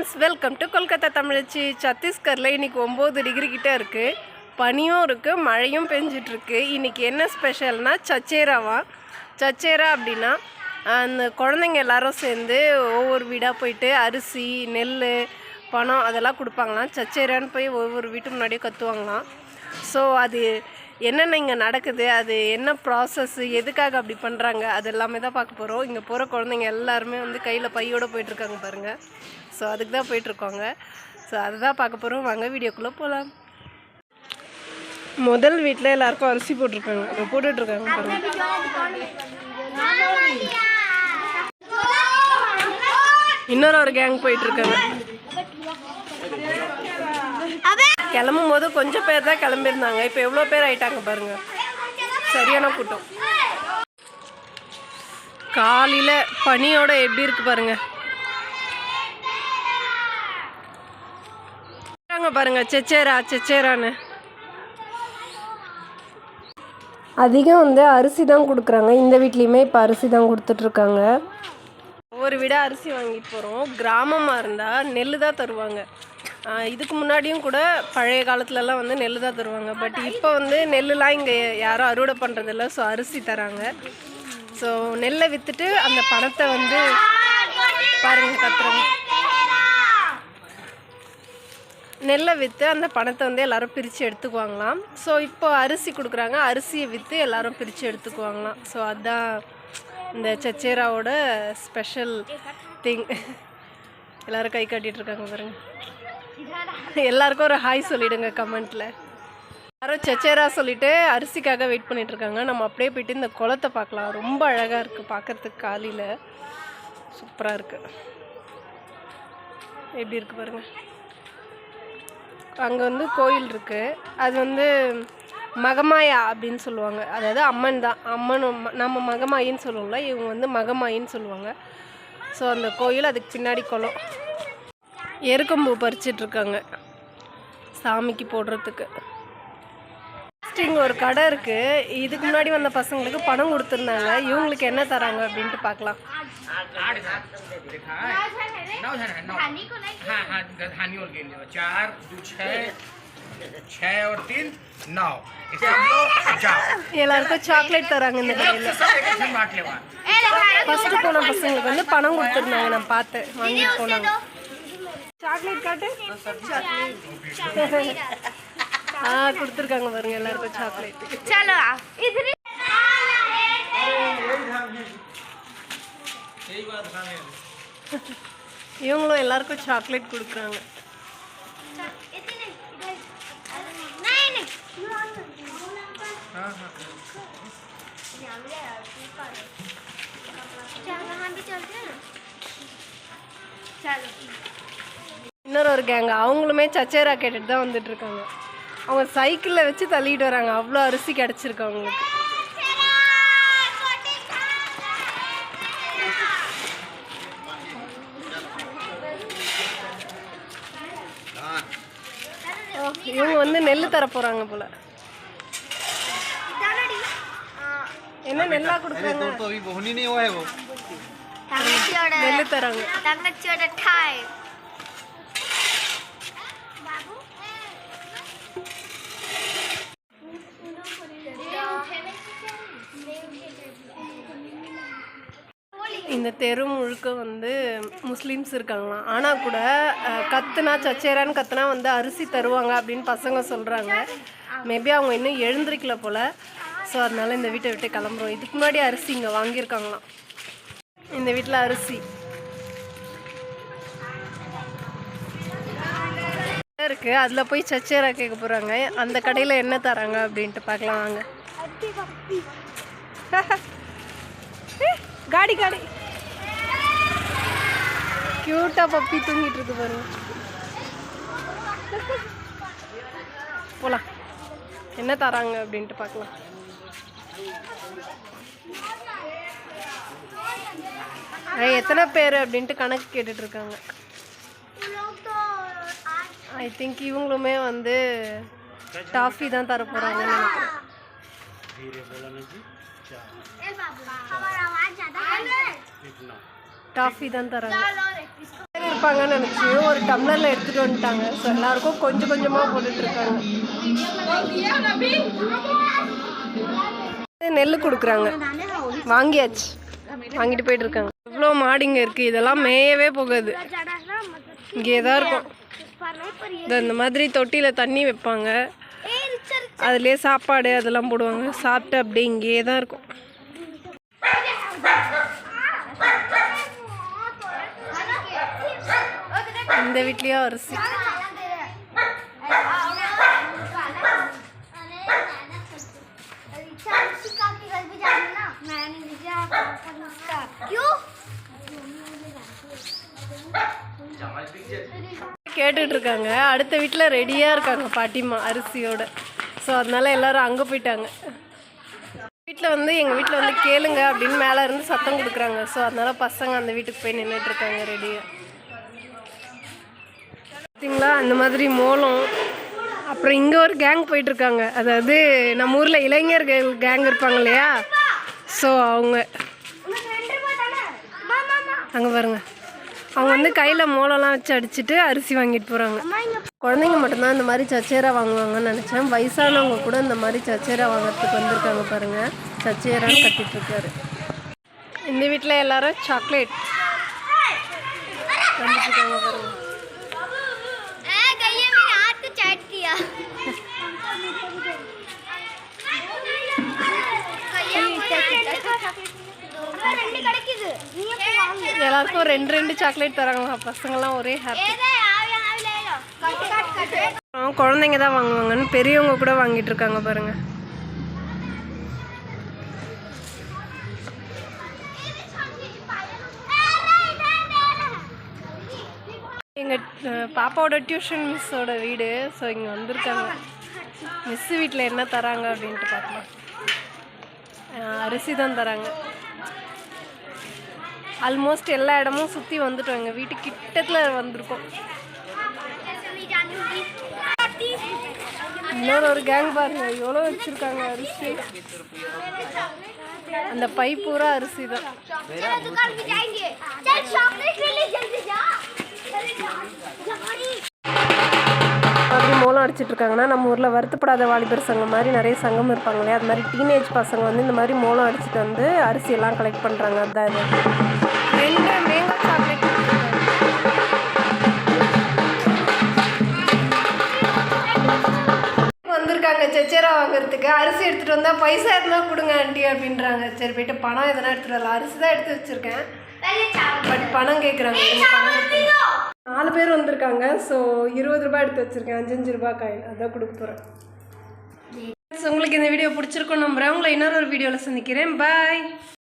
Friends welcome to Kolkata தமிழச்சி சத்தீஸ்கரில் இன்னைக்கு ஒம்பது டிகிரி கிட்டே இருக்குது பனியும் இருக்குது மழையும் பெஞ்சிட்ருக்கு இன்றைக்கி என்ன ஸ்பெஷல்னா சச்சேராவா? சச்சேரா அப்படின்னா அந்த குழந்தைங்க எல்லாரும் சேர்ந்து ஒவ்வொரு வீடாக போயிட்டு அரிசி நெல் பணம் அதெல்லாம் கொடுப்பாங்களாம். சச்சேரான்னு போய் ஒவ்வொரு வீட்டு முன்னாடியே கத்துவாங்களாம். ஸோ அது என்னென்ன இங்கே நடக்குது? அது என்ன ப்ராசஸ் எதுக்காக அப்படி பண்ணுறாங்க அது எல்லாமே தான் பார்க்க போகிறோம் இங்கே போகிற குழந்தைங்க எல்லாருமே வந்து கையில் பையோட போயிட்டுருக்காங்க பாருங்கள் ஸோ அதுக்கு தான் போயிட்டுருக்காங்க ஸோ அதுதான் பார்க்க போகிறோம் வாங்க வீடியோக்குள்ளே போகலாம் முதல் வீட்டில் எல்லாருக்கும் அரிசி போட்டிருக்காங்க. போட்டுட்ருக்காங்க பாருங்கள் இன்னொரு ஒரு கேங் போயிட்டுருக்காங்க கிளம்பும் போது கொஞ்சம் பேர் தான் கிளம்பியிருந்தாங்க. இப்போ எவ்வளோ பேர் ஆயிட்டாங்க பாருங்க. சரியான கூட்டம். காலையில் பனியோட எப்படி இருக்கு பாருங்க? பாருங்க செச்சேரா செச்சேரான்னு. அதிகம் வந்து அரிசி தான் கொடுக்குறாங்க. இந்த வீட்லேயுமே இப்போ அரிசி தான் கொடுத்துட்ருக்காங்க. ஒவ்வொரு விட அரிசி வாங்கிட்டு போகிறோம் கிராமமாக இருந்தால் நெல் தான் தருவாங்க. இதுக்கு முன்னாடியும் கூட பழைய காலத்துலலாம் வந்து நெல் தான் தருவாங்க. பட் இப்போ வந்து நெல்லுலாம் இங்கே யாரும் அறுவடை பண்ணுறதில்ல ஸோ அரிசி தராங்க. ஸோ நெல்லை விற்றுட்டு அந்த பணத்தை வந்து பாருங்க கத்துறோம் நெல்லை விற்று அந்த பணத்தை வந்து எல்லோரும் பிரித்து எடுத்துக்குவாங்களாம். ஸோ இப்போ அரிசி கொடுக்குறாங்க. அரிசியை விற்று எல்லாரும் பிரித்து எடுத்துக்குவாங்களாம். ஸோ அதுதான் இந்த சச்சேராவோட ஸ்பெஷல் திங் எல்லாரும் கை காட்டிகிட்ருக்காங்க இருக்காங்க எல்லாருக்கும் ஒரு ஹாய் சொல்லிடுங்க கமெண்ட்டில் யாரும் சச்சேரா சொல்லிட்டு அரிசிக்காக வெயிட் பண்ணிட்டு இருக்காங்க. நம்ம அப்படியே போயிட்டு இந்த குளத்தை பார்க்கலாம். ரொம்ப அழகாக இருக்குது பார்க்கறதுக்கு காலையில். சூப்பராக இருக்குது எப்படி இருக்குது பாருங்கள் அங்கே வந்து கோயில் இருக்குது அது வந்து மகமாயா அப்படின்னு சொல்லுவாங்க. அதாவது அம்மன் தான். அம்மன் நம்ம மகமாயின்னு சொல்லுவோம்ல. இவங்க வந்து மகமாயின்னு சொல்லுவாங்க. ஸோ அந்த கோயில் அதுக்கு பின்னாடி குளம். எருக்கம்பூ பறிச்சிட்ருக்காங்க. சாமிக்கு போடுறதுக்கு. இங்கே ஒரு கடை இருக்குது இதுக்கு முன்னாடி வந்த பசங்களுக்கு பணம் கொடுத்துருந்தாங்க. இவங்களுக்கு என்ன தராங்க அப்படின்ட்டு பார்க்கலாம் எல்லாருக்கும் சாக்லேட் தராங்க இந்த ஃபஸ்ட்டு போன பசங்களுக்கு வந்து பணம் கொடுத்துருந்தாங்க. நான் பார்த்து வாங்கிட்டு போனாங்க. சாக்லேட் காட்டு ஆ கொடுத்துருக்காங்க பாருங்க எல்லாருக்கும் சாக்லேட் சலோ இது இவங்களும் எல்லாருக்கும் சாக்லேட் கொடுக்குறாங்க चलो இன்னொரு ஒரு கேங்கு அவங்களுமே சச்சேரா கேட்டுட்டு தான் வந்துட்டு இருக்காங்க அவங்க சைக்கிளில் வச்சு தள்ளிட்டு வராங்க. அவ்வளோ அரிசி கிடச்சிருக்கு அவங்களுக்கு. இவங்க வந்து நெல் தர போகிறாங்க போல. என்ன நெல்லா கொடுக்குறாங்க? நெல் தராங்க. இந்த தெரு முழுக்க வந்து முஸ்லீம்ஸ் இருக்காங்களாம். ஆனால் கூட கத்துனா சச்சேரான்னு கத்துனா வந்து அரிசி தருவாங்க அப்படின்னு பசங்க சொல்கிறாங்க மேபி அவங்க இன்னும் எழுந்திருக்கல போல். ஸோ அதனால இந்த வீட்டை விட்டு கிளம்புறோம். இதுக்கு முன்னாடி அரிசி இங்கே வாங்கியிருக்காங்களாம். இந்த வீட்டில் அரிசி. இருக்கு? அதில் போய் சச்சேரா கேட்க போகிறாங்க அந்த கடையில் என்ன தராங்க அப்படின்ட்டு பார்க்கலாம் வாங்க. காடி காடி. கியூட்டா பப்பி தூங்கிட்டு இருக்கு பாருங்க போலாம் என்ன தராங்க அப்படின்ட்டு பார்க்கலாம் அஹ் எத்தனை பேர் அப்படின்ட்டு கணக்கு கேட்டுட்டு இருக்காங்க ஐ திங்க் இவங்களுமே வந்து டாஃபி தான் தர போகிறாங்கன்னு நினைக்கிறேன் हमारा आवाज ज्यादा है டாஃபி தான் தராங்க. குடிப்பாங்கன்னு நினச்சி ஒரு டம்ளரில் எடுத்துகிட்டு வந்துட்டாங்க. ஸோ எல்லாருக்கும் கொஞ்சம் கொஞ்சமாக போட்டுட்ருக்காங்க நெல் கொடுக்குறாங்க. வாங்கியாச்சு. வாங்கிட்டு போயிட்டு இருக்காங்க. இவ்வளோ மாடிங்க இருக்குது இதெல்லாம் மேயவே போகாது. இங்கே தான் இருக்கும். இந்த இந்த மாதிரி தொட்டியில் தண்ணி வைப்பாங்க. அதுலேயே சாப்பாடு அதெல்லாம் போடுவாங்க. சாப்பிட்டு அப்படியே இங்கேயே தான் இருக்கும். இந்த வீட்லேயும் அரிசி கேட்டுட்டு இருக்காங்க அடுத்த வீட்டில் ரெடியாக இருக்காங்க பாட்டிமா அரிசியோட. ஸோ அதனால எல்லாரும் அங்கே போயிட்டாங்க. வீட்டில் வந்து எங்கள் வீட்டில் வந்து கேளுங்க அப்படின்னு மேலே இருந்து சத்தம் கொடுக்குறாங்க. ஸோ அதனால பசங்க அந்த வீட்டுக்கு போய் நின்றுட்டு இருக்காங்க ரெடியாக பார்த்தீங்களா? அந்த மாதிரி மோளம். அப்புறம் இங்கே ஒரு கேங் போயிட்டுருக்காங்க. அதாவது நம்ம ஊரில் இளைஞர்கள் கேங் இருப்பாங்க இல்லையா? ஸோ அவங்க அங்கே பாருங்க. அவங்க வந்து கையில் மோளம்லாம் வச்சு அடிச்சுட்டு அரிசி வாங்கிட்டு போகிறாங்க குழந்தைங்க மட்டும்தான் இந்த மாதிரி சச்சேரா வாங்குவாங்கன்னு நினச்சேன். வயசானவங்க கூட இந்த மாதிரி சச்சேரா வாங்குறதுக்கு வந்திருக்காங்க பாருங்கள் சச்சேரான்னு கத்திட்டு இருக்காரு இந்த வீட்டில் எல்லாரும் சாக்லேட் வந்துட்டுருக்காங்க பாருங்கள் எல்லாருக்கும் ரெண்டு ரெண்டு சாக்லேட் தராங்க பசங்கள்லாம் ஒரே ஹாப்பி ஏதே ஆவி ஆவி லேலோ கட் கட் கட் குழந்தைங்க தான் வாங்குவாங்கன்னு பெரியவங்க கூட வாங்கிட்டு இருக்காங்க பாருங்க. எங்கள் பாப்பாவோட டியூஷன் மிஸ்ஸோட வீடு. ஸோ இங்கே வந்திருக்காங்க. மிஸ் வீட்டில் என்ன தராங்க அப்படின்ட்டு பார்க்கலாம். அரிசி தான் தராங்க. ஆல்மோஸ்ட் எல்லா இடமும் சுற்றி வந்துட்டோம். எங்கள் வீட்டு கிட்டத்தில் வந்திருக்கோம். இன்னொரு ஒரு கேங் பாருங்க. எவ்வளோ வச்சுருக்காங்க அரிசி. அந்த பை பூரா அரிசி தான். அப்படி மூலம் அடிச்சிட்டு இருக்காங்கன்னா நம்ம ஊரில் வருத்தப்படாத வாலிபர் சங்கம் மாதிரி நிறைய சங்கம் இருப்பாங்க இல்லையா அது மாதிரி டீனேஜ் பசங்க வந்து இந்த மாதிரி மூலம் அடிச்சுட்டு வந்து அரிசி எல்லாம் கலெக்ட் பண்ணுறாங்க அதுதான் இது. வந்திருக்காங்க செச்சேரா வாங்குறதுக்கு. அரிசி எடுத்துகிட்டு வந்தால் பைசா எதுனா கொடுங்க ஆண்டி அப்படின்றாங்க. சரி போயிட்டு பணம் எதனா எடுத்துகிட்டு வரல அரிசி தான் எடுத்து வச்சுருக்கேன். பட் பணம் கேட்குறாங்க நாலு பேர் வந்திருக்காங்க. ஸோ இருபது ரூபாய் எடுத்து வச்சுருக்கேன். அஞ்சஞ்சு ரூபா காயின் அதான் கொடுக்க போகிறேன் உங்களுக்கு இந்த வீடியோ பிடிச்சிருக்கோம் நம்புறேன். உங்களை இன்னொரு வீடியோவில் சந்திக்கிறேன். பாய்